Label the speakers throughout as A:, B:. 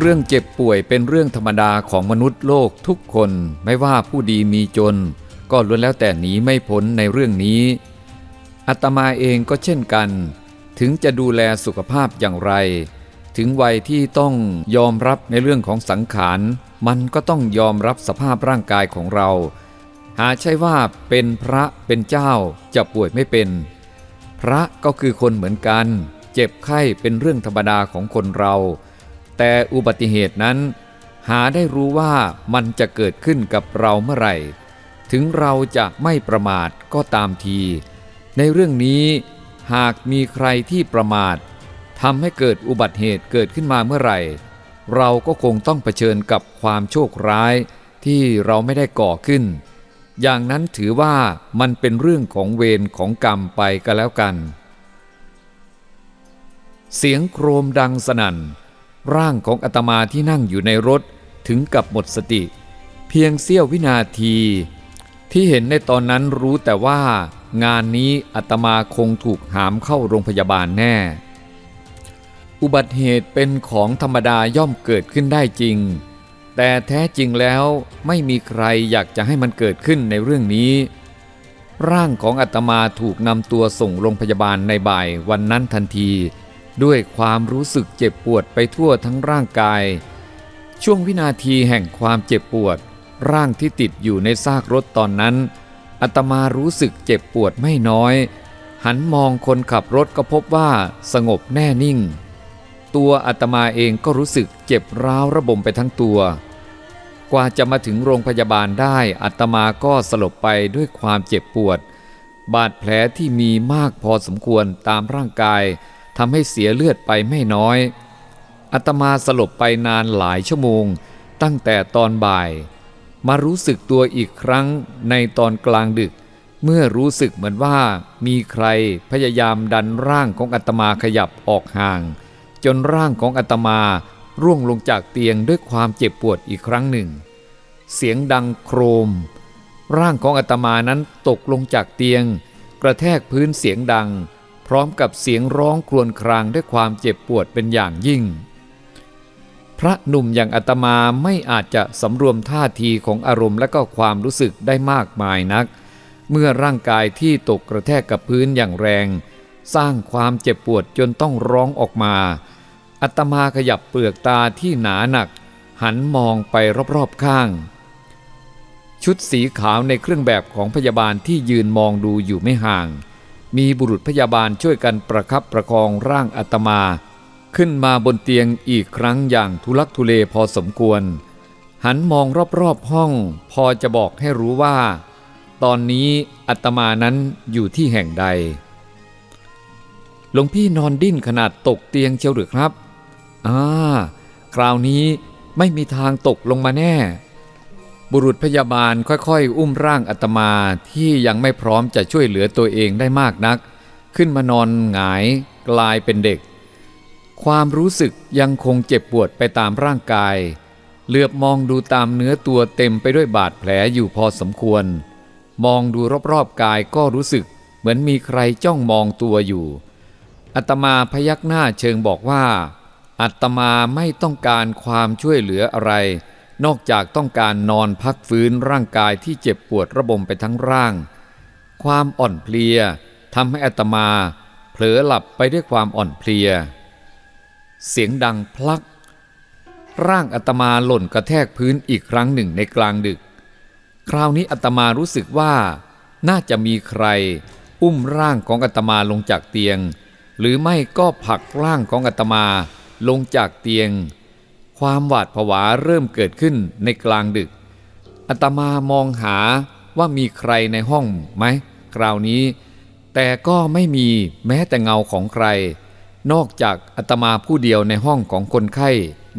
A: เรื่องเจ็บป่วยเป็นเรื่องธรรมดาของมนุษย์โลกทุกคนไม่ว่าผู้ดีมีจน ก็ล้วนแล้วแต่หนีไม่พ้นในเรื่องนี้อาตมาเองก็เช่นกัน ถึงจะดูแลสุขภาพอย่างไร ถึงวัยที่ต้องยอมรับในเรื่องของสังขาร มันก็ต้องยอมรับสภาพร่างกายของเรา หาใช่ว่าเป็นพระเป็นเจ้าจะป่วยไม่เป็น พระก็คือคนเหมือนกัน เจ็บไข้เป็นเรื่องธรรมดาของคนเรา แต่อุบัติเหตุนั้น หาได้รู้ว่ามันจะเกิดขึ้นกับเราเมื่อไหร่ ถึงเราจะไม่ประมาทก็ตามที ในเรื่องนี้หากมีใครที่ประมาททำให้เกิดอุบัติเหตุเกิดขึ้นมาเมื่อไหร่ เราก็คงต้องเผชิญกับความโชคร้ายที่เราไม่ได้ก่อขึ้น อย่างนั้นถือว่ามันเป็นเรื่องของเวรของกรรมไปก็แล้วกัน เสียงโครมดังสนั่น ร่างของอาตมาที่นั่งอยู่ในรถถึงกับหมดสติ เพียงเสี้ยววินาที ที่เห็นในตอนนั้นรู้แต่ว่างานนี้อาตมาคงถูกหามเข้าโรงพยาบาลแน่ อุบัติเหตุเป็นของธรรมดาย่อมเกิดขึ้นได้จริง แต่แท้จริงแล้วไม่มีใครอยากจะให้มันเกิดขึ้นในเรื่องนี้ ร่างของอาตมาถูกนำตัวส่งโรงพยาบาลในบ่ายวันนั้นทันที ด้วยความรู้สึกเจ็บปวดไปทั่วทั้งร่างกาย ช่วงวินาทีแห่งความเจ็บปวด ร่างที่ติดอยู่ในซากรถตอนนั้นอาตมารู้สึกเจ็บปวดไม่น้อย หันมองคนขับรถก็พบว่าสงบแน่นิ่ง ตัวอาตมาเองก็รู้สึกเจ็บร้าวระบมไปทั้งตัว กว่าจะมาถึงโรงพยาบาลได้อาตมาก็สลบไปด้วยความเจ็บปวด บาดแผลที่มีมากพอสมควรตามร่างกาย ทำให้เสียเลือดไปไม่น้อยอาตมาสลบไปนานหลายชั่วโมง ตั้งแต่ตอนบ่าย มารู้สึกตัวอีกครั้งในตอนกลางดึก เมื่อรู้สึกเหมือนว่ามีใครพยายามดันร่างของอาตมาขยับออกห่าง จนร่างของอาตมาร่วงลงจากเตียงด้วยความเจ็บปวดอีกครั้งหนึ่ง เสียงดังโครม ร่างของอาตมานั้นตกลงจากเตียง กระแทกพื้นเสียงดัง พร้อมกับเสียงร้องครวญครางด้วยความเจ็บปวดเป็นอย่างยิ่ง พระหนุ่มอย่างอาตมาไม่อาจจะสำรวมท่าทีของอารมณ์และก็ความรู้สึกได้มากมายนัก เมื่อร่างกายที่ตกกระแทกกับพื้นอย่างแรง สร้างความเจ็บปวดจนต้องร้องออกมาอาตมาขยับเปลือกตาที่หนาหนัก หันมองไปรอบๆข้าง ชุดสีขาวในเครื่องแบบของพยาบาลที่ยืนมองดูอยู่ไม่ห่าง มีบุรุษพยาบาลช่วยกันประคับประคองร่างอาตมา ขึ้นมาบนเตียงอีกครั้งอย่างทุลักทุเลพอสมควร หันมองรอบๆห้อง พอจะบอกให้รู้ว่า ตอนนี้อาตมานั้นอยู่ที่แห่งใดหลวงพี่นอนดิ้นขนาดตกเตียงเชียวหรือครับอ่าคราวนี้ไม่มีทางตกลงมาแน่ บุรุษพยาบาลค่อยๆ อุ้มร่างอาตมาที่ยังไม่พร้อมจะช่วยเหลือตัวเองได้มากนัก ขึ้นมานอนหงายกลายเป็นเด็ก ความรู้สึกยังคงเจ็บปวดไปตามร่างกาย เหลือบมองดูตามเนื้อตัวเต็มไปด้วยบาดแผลอยู่พอสมควร มองดูรอบๆกายก็รู้สึกเหมือนมีใครจ้องมองตัวอยู่อาตมาพยักหน้าเชิงบอกว่าอาตมาไม่ต้องการความช่วยเหลืออะไร นอกจากต้องการนอนพักฟื้นร่างกายที่เจ็บปวดระบมไปทั้งร่าง ความอ่อนเพลียทำให้อาตมาเผลอหลับไปด้วยความอ่อนเพลีย เสียงดังพลัก ร่างอาตมาหล่นกระแทกพื้นอีกครั้งหนึ่งในกลางดึก คราวนี้อาตมารู้สึกว่า น่าจะมีใคร อุ้มร่างของอาตมาลงจากเตียง หรือไม่ก็ผลักร่างของอาตมาลงจากเตียง ความหวาดผวาเริ่มเกิดขึ้นในกลางดึกอาตมามองหาว่ามีใครในห้องไหมคราวนี้ แต่ก็ไม่มีแม้แต่เงาของใคร นอกจากอาตมาผู้เดียวในห้องของคนไข้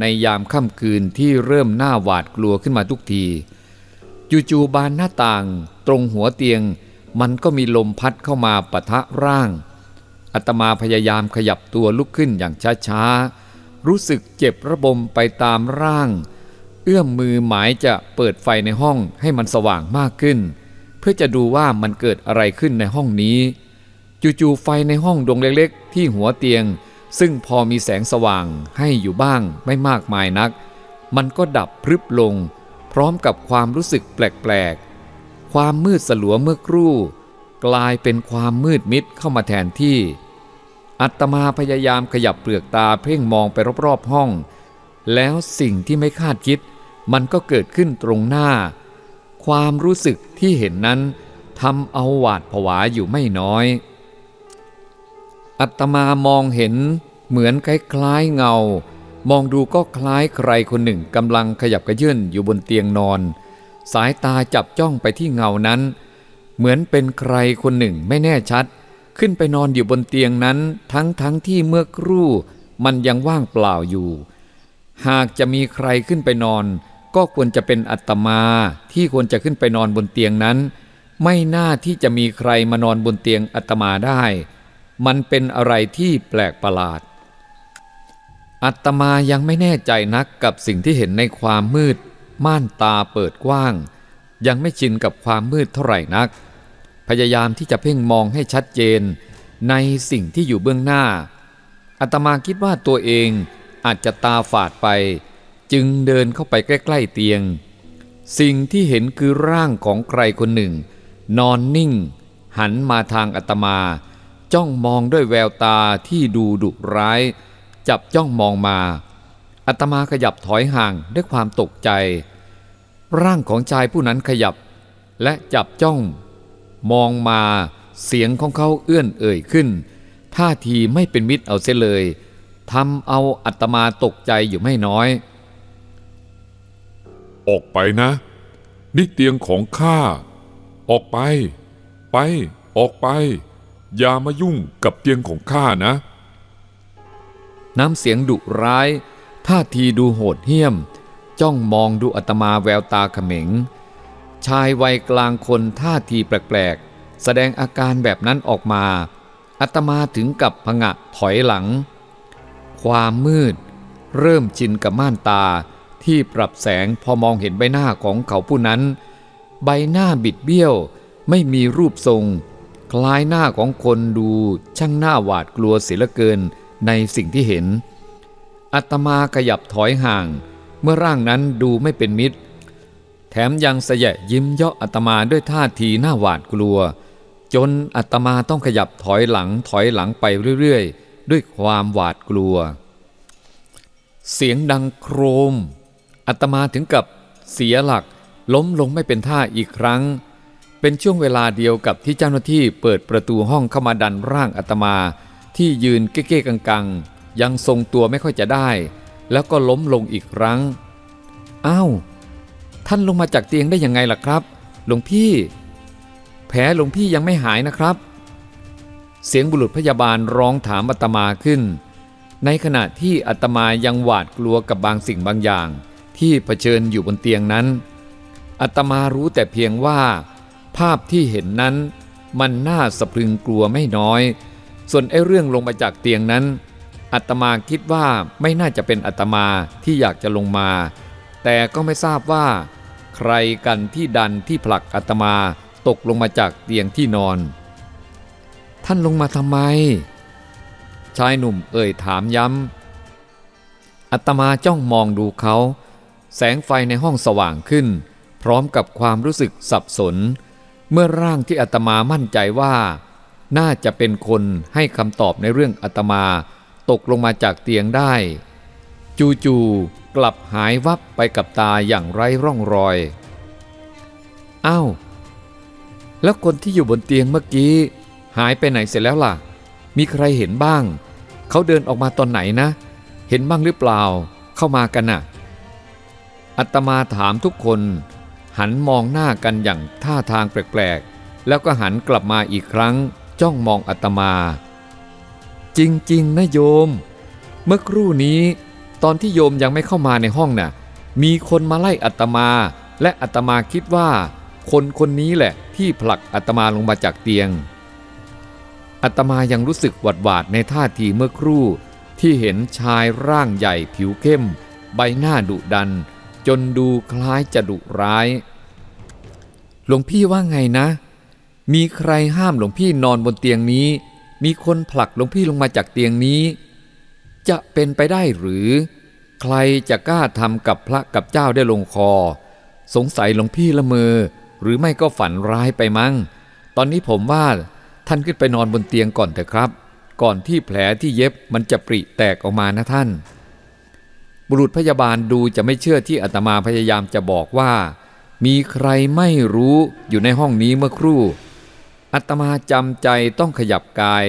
A: ในยามค่ำคืนที่เริ่มหน้าหวาดกลัวขึ้นมาทุกทีจู่ๆบานหน้าต่าง ตรงหัวเตียง มันก็มีลมพัดเข้ามาปะทะร่างอาตมาพยายามขยับตัวลุกขึ้นอย่างช้าๆ รู้สึกเจ็บระบมไปตามร่าง เอื้อมมือหมายจะเปิดไฟในห้องให้มันสว่างมากขึ้น เพื่อจะดูว่ามันเกิดอะไรขึ้นในห้องนี้จู่ๆไฟในห้องดวงเล็กๆ ที่หัวเตียง ซึ่งพอมีแสงสว่างให้อยู่บ้างไม่มากมายนัก มันก็ดับพรึบลง พร้อมกับความรู้สึกแปลกๆ ความมืดสลัวเมื่อครู่ กลายเป็นความมืดมิดเข้ามาแทนที่ อัตมาพยายามขยับเปลือกตาเพ่งมองไปรอบๆห้อง แล้วสิ่งที่ไม่คาดคิด มันก็เกิดขึ้นตรงหน้า ความรู้สึกที่เห็นนั้นทำเอาหวาดผวาอยู่ไม่น้อย อัตมามองเห็นเหมือนคล้ายๆเงา มองดูก็คล้ายใครคนหนึ่งกำลังขยับกระยื่นอยู่บนเตียงนอน สายตาจับจ้องไปที่เงานั้น เหมือนเป็นใครคนหนึ่งไม่แน่ชัด ขึ้นไปนอนอยู่บนเตียงนั้นทั้งทั้งที่เมื่อครู่มันยังว่างเปล่าอยู่ หากจะมีใครขึ้นไปนอน ก็ควรจะเป็นอัตมาที่ควรจะขึ้นไปนอนบนเตียงนั้น ไม่น่าที่จะมีใครมานอนบนเตียงอัตมาได้ มันเป็นอะไรที่แปลกประหลาด อัตมายังไม่แน่ใจนักกับสิ่งที่เห็นในความมืด ม่านตาเปิดกว้าง ยังไม่ชินกับความมืดเท่าไหร่นัก พยายามที่จะเพ่งมองให้ชัดเจนในสิ่งที่อยู่เบื้องหน้าอัตมาคิดว่าตัวเองอาจจะตาฝาดไป จึงเดินเข้าไปใกล้ ๆ เตียง สิ่งที่เห็นคือร่างของใครคนหนึ่ง นอนนิ่ง หันมาทางอัตมา จ้องมองด้วยแววตาที่ดูดุร้าย จับจ้องมองมาอัตมาขยับถอยห่างด้วยความตกใจ ร่างของชายผู้นั้นขยับ และจับจ้อง มองมาเสียงของเขาเอื้อนเอ่ยขึ้น ท่าทีไม่เป็นมิตรเอาเสียเลยทำเอาอัตมาตกใจอยู่ไม่น้อย
B: ออกไปนะ นี่เตียงของข้า ออกไป ไป ออกไป อย่ามายุ่งกับเตียงของข้านะ
A: น้ำเสียงดุร้าย ท่าทีดูโหดเหี้ยม จ้องมองดูอัตมาแววตาเขม็ง ชายวัยกลางคนท่าทีแปลกๆ แสดงอาการแบบนั้นออกมา อัตมาถึงกับผงะถอยหลัง ความมืด เริ่มชินกับม่านตาที่ปรับแสงพอมองเห็นใบหน้าของเขาผู้นั้น ใบหน้าบิดเบี้ยว ไม่มีรูปทรง คล้ายหน้าของคนดูช่างหน้าหวาดกลัวเสียเหลือเกินในสิ่งที่เห็นอัตมาขยับถอยห่าง เมื่อร่างนั้นดูไม่เป็นมิตร ถมยังเสยยิ้มเยาะอัตมาด้วยท่าทีหน้าหวาดกลัว จนอัตมาต้องขยับถอยหลังถอยหลังไปเรื่อยๆ ด้วยความหวาดกลัว เสียงดังโครม อัตมาถึงกับเสียหลักล้มลงไม่เป็นท่าอีกครั้ง เป็นช่วงเวลาเดียวกับที่เจ้าหน้าที่เปิดประตูห้องเข้ามาดันร่างอัตมาที่ยืนเก้ๆกังๆ ยังทรงตัวไม่ค่อยจะได้ แล้วก็ล้มลงอีกครั้งอ้าว ท่านลงมาจากเตียงได้ยังไงล่ะครับ หลวงพี่ แผลหลวงพี่ยังไม่หายนะครับ เสียงบุรุษพยาบาลร้องถามอาตมาขึ้น ในขณะที่อาตมายังหวาดกลัวกับบางสิ่งบางอย่าง ที่เผชิญอยู่บนเตียงนั้นอาตมารู้แต่เพียงว่า ภาพที่เห็นนั้น มันน่าสะพรึงกลัวไม่น้อย ส่วนไอ้เรื่องลงมาจากเตียงนั้นอาตมาคิดว่าไม่น่าจะเป็นอาตมาที่อยากจะลงมา แต่ก็ไม่ทราบว่า ใครกันที่ดันที่ผลักอาตมาตกลงมาจากเตียงที่นอน ท่านลงมาทำไม ชายหนุ่มเอ่ยถามย้ำอาตมาจ้องมองดูเขา แสงไฟในห้องสว่างขึ้น พร้อมกับความรู้สึกสับสน เมื่อร่างที่อาตมามั่นใจว่า น่าจะเป็นคนให้คำตอบในเรื่องอาตมาตกลงมาจากเตียงได้ จู่ๆกลับหายวับไปกับตาอย่างไร้ร่องรอยอ้าวแล้วคนที่อยู่บนเตียงเมื่อกี้ หายไปไหนเสร็จแล้วล่ะ มีใครเห็นบ้าง เขาเดินออกมาตอนไหนนะ เห็นบ้างหรือเปล่า เข้ามากันน่ะอัตมาถามทุกคน หันมองหน้ากันอย่างท่าทางแปลกๆ แล้วก็หันกลับมาอีกครั้ง จ้องมองอัตมา จริง ๆ นะโยม เมื่อครู่นี้ อนที่โยมยังไม่เข้ามาในห้องน่ะมีคนมาไล่อัตมา และอัตมาคิดว่า คนคนนี้แหละที่ผลักอัตมาลงมาจากเตียง อัตมายังรู้สึกหวาดหวาดในท่าทีเมื่อครู่ ที่เห็นชายร่างใหญ่ผิวเข้ม ใบหน้าดุดัน จนดูคล้ายจะดุร้าย หลวงพี่ว่าไงนะ มีใครห้ามหลวงพี่นอนบนเตียงนี้ มีคนผลักหลวงพี่ลงมาจากเตียงนี้ จะเป็นไปได้หรือ ใครจะกล้าทำกับพระกับเจ้าได้ลงคอ สงสัยหลวงพี่ละเมอ หรือไม่ก็ฝันร้ายไปมั้ง ตอนนี้ผมว่าท่านขึ้นไปนอนบนเตียงก่อนเถอะครับ ก่อนที่แผลที่เย็บมันจะปริแตกออกมานะท่าน บุรุษพยาบาลดูจะไม่เชื่อที่อาตมาพยายามจะบอกว่า มีใครไม่รู้อยู่ในห้องนี้เมื่อครู่อาตมาจำใจต้องขยับกาย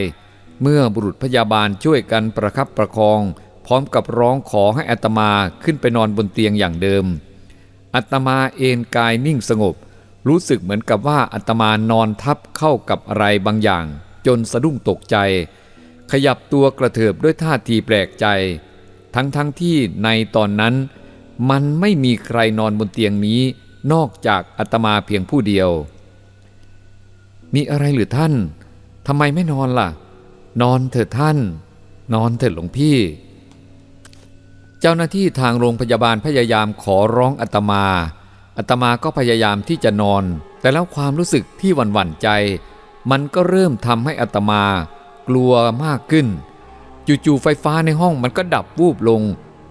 A: เมื่อบุรุษพยาบาลช่วยกันประคับประคอง พร้อมกับร้องขอให้อาตมาขึ้นไปนอนบนเตียงอย่างเดิมอาตมาเอนกายนิ่งสงบ รู้สึกเหมือนกับว่าอาตมานอนทับเข้ากับอะไรบางอย่าง จนสะดุ้งตกใจ ขยับตัวกระเถิบด้วยท่าทีแปลกใจ ทั้งๆทที่ในตอนนั้น มันไม่มีใครนอนบนเตียงนี้ นอกจากอาตมาเพียงผู้เดียว มีอะไรหรือท่านทำไมไม่นอนล่ะ นอนเถิดท่าน นอนเถิดหลวงพี่ เจ้าหน้าที่ทางโรงพยาบาลพยายามขอร้องอาตมา อาตมาก็พยายามที่จะนอน แต่แล้วความรู้สึกที่หวั่นหวั่นใจ มันก็เริ่มทำให้อาตมา กลัวมากขึ้น จู่ๆไฟฟ้าในห้องมันก็ดับวูบลง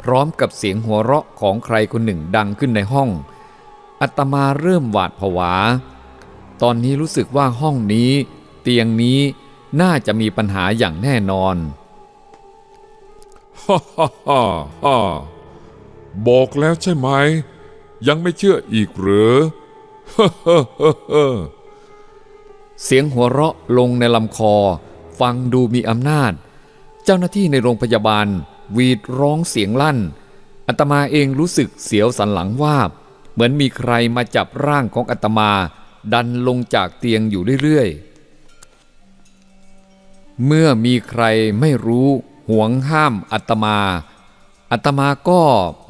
A: พร้อมกับเสียงหัวเราะของใครคนหนึ่งดังขึ้นในห้องอาตมาเริ่มหวาดผวา ตอนนี้รู้สึกว่าห้องนี้ เตียงนี้น่าจะมีปัญหาอย่างแน่นอน
B: ฮ่าฮ่าฮ่าฮ่าบอกแล้วใช่ไหม ยังไม่เชื่ออีกหรือฮ่าฮ่าฮ่าฮ่า
A: เสียงหัวเราะลงในลำคอ ฟังดูมีอำนาจ เจ้าหน้าที่ในโรงพยาบาลหวีดร้องเสียงลั่นอาตมาเองรู้สึกเสียวสันหลังวาบ เหมือนมีใครมาจับร่างของอาตมา ดันลงจากเตียงอยู่เรื่อยๆ เมื่อมีใครไม่รู้ ห่วงห้ามอาตมาอาตมาก็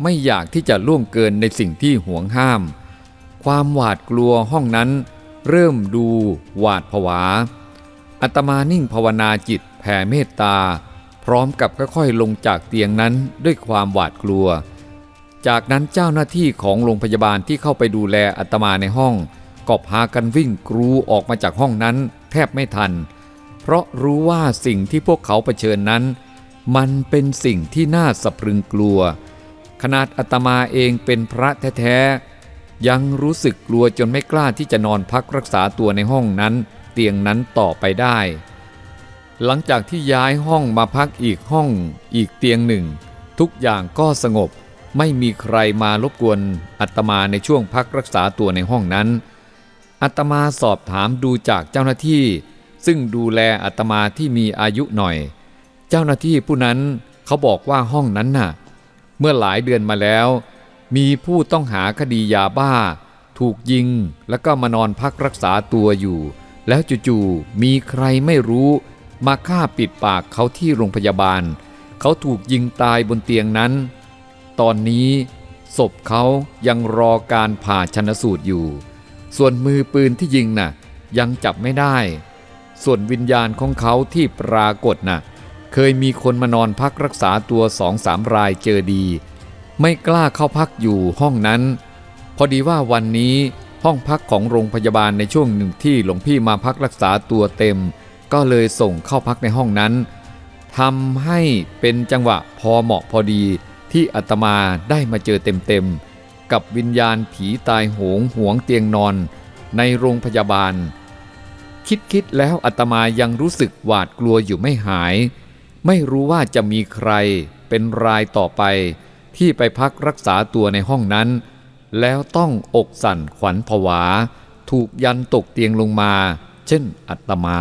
A: ไม่อยากที่จะล่วงเกินในสิ่งที่ห่วงห้าม ความหวาดกลัวห้องนั้น เริ่มดูหวาดผวาอาตมานิ่งภาวนาจิตแผ่เมตตา พร้อมกับค่อยๆลงจากเตียงนั้นด้วยความหวาดกลัว จากนั้นเจ้าหน้าที่ของโรงพยาบาลที่เข้าไปดูแลอาตมาในห้อง ก็พากันวิ่งกรูออกมาจากห้องนั้นแทบไม่ทัน เพราะรู้ว่าสิ่งที่พวกเขาเผชิญนั้น มันเป็นสิ่งที่น่าสะพรึงกลัว ขนาดอาตมาเองเป็นพระแท้ๆ ยังรู้สึกกลัวจนไม่กล้าที่จะนอนพักรักษาตัวในห้องนั้น เตียงนั้นต่อไปได้ หลังจากที่ย้ายห้องมาพักอีกห้องอีกเตียงหนึ่ง ทุกอย่างก็สงบไม่มีใครมารบกวนอาตมาในช่วงพักรักษาตัวในห้องนั้นอาตมาสอบถามดูจากเจ้าหน้าที่ ซึ่งดูแลอาตมาที่มีอายุหน่อย เจ้าหน้าที่ผู้นั้นเขาบอกว่าห้องนั้นน่ะ เมื่อหลายเดือนมาแล้ว มีผู้ต้องหาคดียาบ้า ถูกยิงแล้วก็มานอนพักรักษาตัวอยู่ แล้วจู่ๆมีใครไม่รู้มาฆ่าปิดปากเขาที่โรงพยาบาล เขาถูกยิงตายบนเตียงนั้น ตอนนี้ศพเขายังรอการผ่าชนสูตรอยู่ ส่วนมือปืนที่ยิงน่ะ ยังจับไม่ได้ ส่วนวิญญาณของเขาที่ปรากฏน่ะ เคยมีคนมานอนพักรักษาตัวสองสามรายเจอดี ไม่กล้าเข้าพักอยู่ห้องนั้น พอดีว่าวันนี้ห้องพักของโรงพยาบาลในช่วงหนึ่งที่หลวงพี่มาพักรักษาตัวเต็ม ก็เลยส่งเข้าพักในห้องนั้นทำให้เป็นจังหวะพอเหมาะพอดีที่อาตมาได้มาเจอเต็มๆกับวิญญาณผีตายโหงหวงเตียงนอนในโรงพยาบาล คิดคิดแล้วอาตมายังรู้สึกหวาดกลัวอยู่ไม่หาย ไม่รู้ว่าจะมีใครเป็นรายต่อไป ที่ไปพักรักษาตัวในห้องนั้น แล้วต้องอกสั่นขวัญผวา ถูกยันตกเตียงลงมา เช่นอาตมา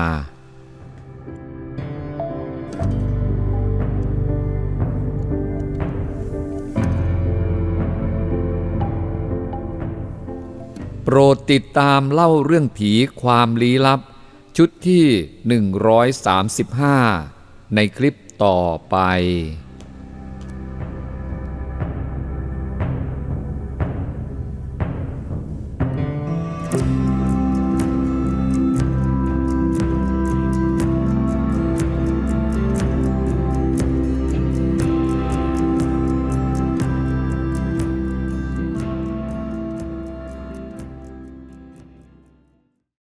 A: โปรดติดตามเล่าเรื่องผีความลี้ลับ ชุดที่ 135 ในคลิปต่อไป